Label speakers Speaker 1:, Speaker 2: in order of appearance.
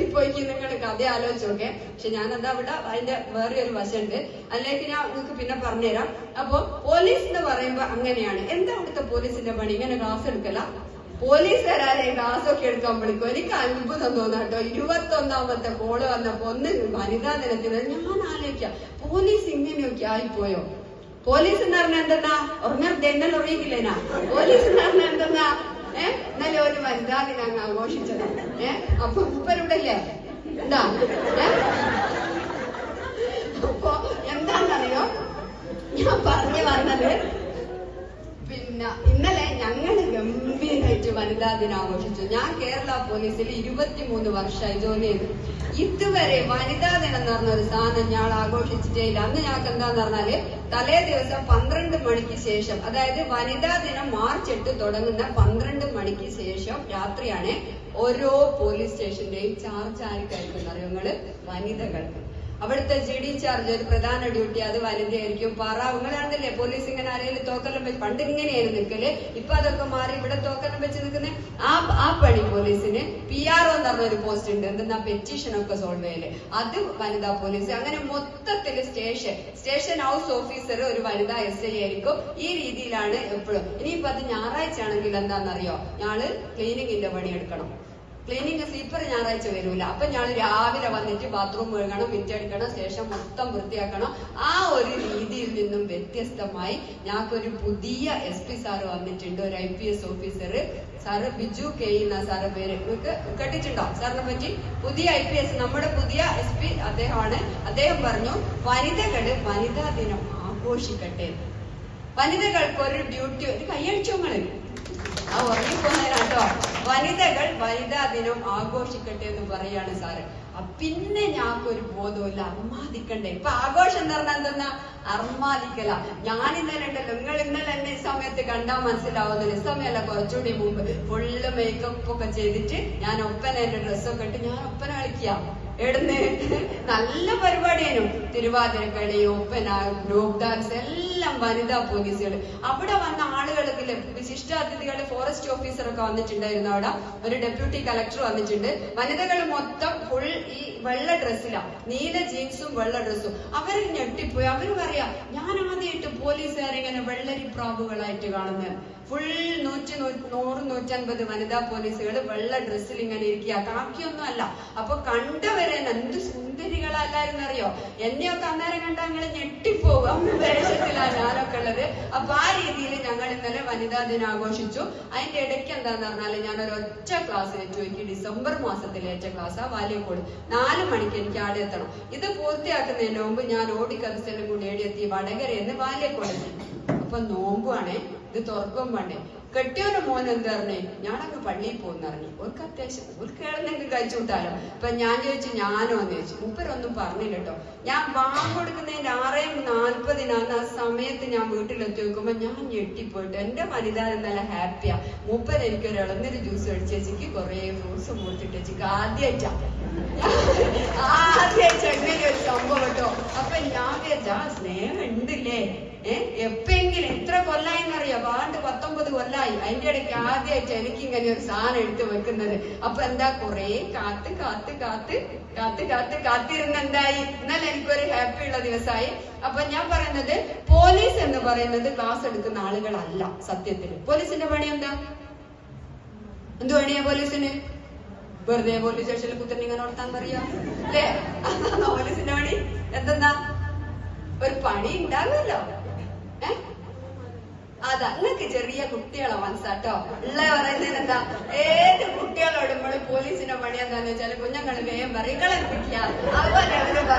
Speaker 1: എത്തിപ്പോയിക്ക് നിങ്ങൾ കഥ ആലോചിച്ചോക്കെ. പക്ഷെ ഞാൻ എന്താ ഇവിടെ അതിന്റെ വേറെ ഒരു വശമുണ്ട് അതിലേക്ക് ഞാൻ നിങ്ങൾക്ക് പിന്നെ പറഞ്ഞുതരാം. അപ്പൊ പോലീസ് എന്ന് പറയുമ്പോ അങ്ങനെയാണ്. എന്താ അവിടുത്തെ പോലീസിന്റെ പണി? ഇങ്ങനെ ക്ലാസ് എടുക്കല? പോലീസുകാരെ ക്ലാസ് ഒക്കെ എടുക്കാൻ വിളിക്കും. എനിക്ക് അത്ഭുതം തോന്നാട്ടോ. ഇരുപത്തി ഒന്നാമത്തെ കോൾ വന്നപ്പോ ഒന്ന് വനിതാ ദിനത്തിന് ഞാൻ ആലോചിക്കാം പോലീസ് ഇങ്ങനെയൊക്കെ ആയിപ്പോയോ? പോലീസ് എന്ന് പറഞ്ഞാൽ എന്താ ഉറങ്ങാൻ തെന്നൽ ഉറങ്ങിക്കില്ലേനാ പോലീസ് എന്ന് പറഞ്ഞാൽ എന്തെന്നാ ഏഹ് ഇന്നലെ ഒരു വനിതാ ദിനം അങ്ങ് ആഘോഷിച്ചത്. ഏഹ് അപ്പൊ ഇല്ലേ എന്താ അപ്പൊ എന്താണെന്നറിയോ? ഞാൻ പറഞ്ഞു വന്നത് പിന്നെ ഇന്നലെ ഞങ്ങൾ ഗംഭീരമായിട്ട് വനിതാ ദിനം ആഘോഷിച്ചു ഞാൻ കേരള പോലീസിൽ ഇരുപത്തിമൂന്ന് വർഷമായി ജോലി ചെയ്തു. ഇതുവരെ വനിതാ ദിനം എന്ന് പറഞ്ഞ ഒരു സാധനം ഞാൻ ആഘോഷിച്ചിട്ടേ ഇല്ല. അന്ന് ഞങ്ങൾക്ക് എന്താന്ന് പറഞ്ഞാൽ തലേ ദിവസം പന്ത്രണ്ട് മണിക്ക് ശേഷം അതായത് വനിതാ ദിനം മാർച്ച് എട്ട് തുടങ്ങുന്ന പന്ത്രണ്ട് മണിക്ക് ശേഷം രാത്രിയാണ് ഓരോ പോലീസ് സ്റ്റേഷന്റെയും ചാർജ് ആർക്കായിരിക്കും അറിയോ. നിങ്ങൾ വനിതകൾക്ക് അവിടുത്തെ ജി ഡി ചാർജ് ഒരു പ്രധാന ഡ്യൂട്ടി അത് വനിതയായിരിക്കും പാറ നിങ്ങളാണെന്നില്ലേ പോലീസ് ഇങ്ങനെ ആരെങ്കിലും തോക്കെല്ലാം വെച്ച് പണ്ട് ഇങ്ങനെയായിരുന്നു നിൽക്കൽ. ഇപ്പൊ അതൊക്കെ മാറി ഇവിടെ തോക്കെല്ലാം വെച്ച് നിൽക്കുന്ന. ആ ആ പണി പോലീസിന് പി ആർ ഒ എന്ന് പറഞ്ഞ ഒരു പോസ്റ്റ് ഉണ്ട്. എന്തെന്നാ പെറ്റീഷൻ ഒക്കെ സോൾവ് ചെയ്യൽ. അത് വനിതാ പോലീസ് അങ്ങനെ മൊത്തത്തിൽ സ്റ്റേഷൻ സ്റ്റേഷൻ ഹൗസ് ഓഫീസർ ഒരു വനിതാ എസ് ഐ ആയിരിക്കും. ഈ രീതിയിലാണ് എപ്പോഴും. ഇനിയിപ്പോ അത് ഞായറാഴ്ച ആണെങ്കിൽ എന്താണെന്നറിയോ ഞാൾ ക്ലീനിങ്ങിന്റെ പണി എടുക്കണം. ക്ലീനിങ് സ്ലീപ്പർ ഞായറാഴ്ച വരൂല. അപ്പൊ ഞാൻ രാവിലെ വന്നിട്ട് ബാത്റൂം കഴുകണം മിറ്റടിക്കണം ശേഷം മൊത്തം വൃത്തിയാക്കണം. ആ ഒരു രീതിയിൽ നിന്നും വ്യത്യസ്തമായി ഞങ്ങൾക്കൊരു പുതിയ എസ് പി സാറ് വന്നിട്ടുണ്ട് ഒരു I P S officer sir Biju K എന്ന സാറ് പേര്. നിങ്ങൾക്ക് കേട്ടിട്ടുണ്ടോ? സാറിനെ പറ്റി? പുതിയ ഐ പി എസ് നമ്മുടെ പുതിയ എസ് പി അദ്ദേഹമാണ്. അദ്ദേഹം പറഞ്ഞു വനിതകൾ വനിതാ ദിനം ആഘോഷിക്കട്ടെ വനിതകൾക്ക് ഒരു ഡ്യൂട്ടി ഒരു കൈയടിച്ചോങ്ങൾ. ആ വനിതകൾ വനിതാ ദിനം ആഘോഷിക്കട്ടെ എന്ന് പറയാണ് സാറ്. പിന്നെ ഞങ്ങൾക്കൊരു ബോധമില്ല അർമാദിക്കണ്ടേ. ഇപ്പൊ ആഘോഷം എന്ന് എന്തെന്നാ? അർമാദിക്കല. ഞാൻ ഇന്നലെ ഉണ്ടല്ലോ. നിങ്ങൾ ഇന്നലെ എന്നെ ഈ സമയത്ത് കണ്ടാൽ മനസ്സിലാവുന്നില്ല ഈ സമയമല്ല കുറച്ചുകൂടി മുമ്പ് ഫുള്ള് മേക്കപ്പ് ഒക്കെ ചെയ്തിട്ട് ഞാൻ ഒപ്പന എന്റെ ഡ്രസ്സൊക്കെ ഇട്ട് ഞാൻ ഒപ്പന കളിക്കാം എവിടുന്ന് നല്ല പരിപാടിയായിരുന്നു തിരുവാതിരക്കളി ഒപ്പന ഗ്രൂപ്പ് ഡാൻസ് എല്ലാം വനിതാ പോലീസുകൾ അവിടെ വന്ന ആളുകൾക്ക് വിശിഷ്ടാതിഥികൾ ഫോറസ്റ്റ് ഓഫീസറൊക്കെ വന്നിട്ടുണ്ടായിരുന്നു അവിടെ. ഒരു ഡെപ്യൂട്ടി കളക്ടർ വന്നിട്ടുണ്ട്. വനിതകൾ മൊത്തം ഫുൾ ഈ വെള്ള ഡ്രസ്സിലാ നീല ജീൻസും വെള്ള ഡ്രസ്സും അവർ ഞെട്ടിപ്പോയി. അവർ പറയാ ഞാൻ ആദ്യമായിട്ട് പോലീസുകാരെ ഇങ്ങനെ വെള്ളരി പ്രാവുകളായിട്ട് കാണുന്നത് ഫുൾ നൂറ്റി നൂറ് നൂറ്റൻപത് വനിതാ പോലീസുകൾ വെള്ള ഡ്രസ്സിൽ ഇങ്ങനെ ഇരിക്കുക കാക്കിയൊന്നും അല്ല. അപ്പൊ കണ്ടവരെ എന്ത് സുന്ദരികളല്ലായിരുന്നു അറിയോ എന്നെയൊക്കെ അന്നേരം കണ്ട ഞങ്ങൾ ഞെട്ടിപ്പോകും. ദേശത്തിലാണ് ഞാനൊക്കെ ഉള്ളത്. അപ്പൊ ആ രീതിയിൽ ഞങ്ങൾ ഇന്നലെ വനിതാ ദിനം ആഘോഷിച്ചു. അതിന്റെ ഇടയ്ക്ക് എന്താന്ന് പറഞ്ഞാൽ ഞാൻ ഒരു ഒറ്റ ക്ലാസ് ഏറ്റു എനിക്ക് ഡിസംബർ മാസത്തിലേറ്റ ക്ലാസ് ആ? വാലിയക്കോട് നാല് മണിക്ക് എനിക്ക് ആടെ എത്തണം. ഇത് പൂർത്തിയാക്കുന്നതിന് മുമ്പ് ഞാൻ ഓടിക്കറിസ്റ്റലും കൂടി ഏടിയെത്തി വടകരയെന്ന് വാലിയക്കോട് എത്തി. അപ്പൊ നോമ്പുവാണേ ഇത് തുറക്കും വേണ്ടേ കെട്ടിയോന്റെ മോൻ എന്താ ഞാനൊക്കെ പള്ളിയിൽ പോകുന്ന പറഞ്ഞു. ഓർക്ക് അത്യാവശ്യം ഓർക്ക് കിടന്നെങ്കിൽ കഴിച്ചു വിട്ടാലോ അപ്പൊ ഞാൻ ചോദിച്ചു ഞാനോ? എന്ന് ചോദിച്ചു. മൂപ്പരൊന്നും പറഞ്ഞില്ല കേട്ടോ. ഞാൻ വാങ്ങി കൊടുക്കുന്നതിന്റെ ആറേ നാൽപ്പതിനാന്ന് ആ സമയത്ത് ഞാൻ വീട്ടിലെത്തി നോക്കുമ്പോ ഞാൻ ഞെട്ടിപ്പോയിട്ട് എന്റെ വനിത നല്ല ഹാപ്പിയാ. മൂപ്പര് എനിക്ക് ഒരു ഇളന്നൊരു ജ്യൂസ് അടിച്ച് വെച്ചിക്ക് കുറെ ഫ്രൂട്ട്സ് കൊടുത്തിട്ട് വെച്ചിക്ക് ആദ്യമായിട്ടാ ആദ്യമായിട്ട് അങ്ങനെ ഒരു സംഭവം കേട്ടോ. അപ്പൊ ഞാൻ ആ സ്നേഹം ഉണ്ടില്ലേ ഏഹ് എപ്പെങ്കിലും എത്ര കൊല്ലായി എന്നറിയോ പാണ്ട് പത്തൊമ്പത് കൊല്ലായി. അതിന്റെ ഇടയ്ക്ക് ആദ്യമായിട്ട് എനിക്ക് ഇങ്ങനെ ഒരു സാധനം എടുത്ത് വെക്കുന്നത്. അപ്പൊ എന്താ? കൊറേ കാത്ത് കാത്ത് കാത്ത് കാത്ത് കാത്ത് കാത്തിരുന്ന് എന്തായി എന്നാൽ എനിക്കൊരു ഹാപ്പി ഉള്ള ദിവസമായി. അപ്പൊ ഞാൻ പറയുന്നത് പോലീസ് എന്ന് പറയുന്നത് ക്ലാസ് എടുക്കുന്ന ആളുകളല്ല സത്യത്തിൽ. പോലീസിന്റെ പണി എന്താ? എന്ത് പണിയാ പോലീസിന്? വെറുതെ പോലീസ് സ്റ്റേഷനിൽ കുത്തിനിങ്ങനെ നടത്താൻ പറയാ? പോലീസിന്റെ പണി? എന്തെന്നാ? ഒരു പണി ഉണ്ടാകുമല്ലോ. അത് നിങ്ങൾക്ക് ചെറിയ കുട്ടികളെ മനസ്സാട്ടോ. ഉള്ള പറയുന്നത് എന്താ? ഏത് കുട്ടികളോട് നമ്മൾ പോലീസിന്റെ പണി എന്താന്ന് വെച്ചാൽ കുഞ്ഞുങ്ങൾ വേഗം പറയും. കളിപ്പിക്കാം പിടിക്കുക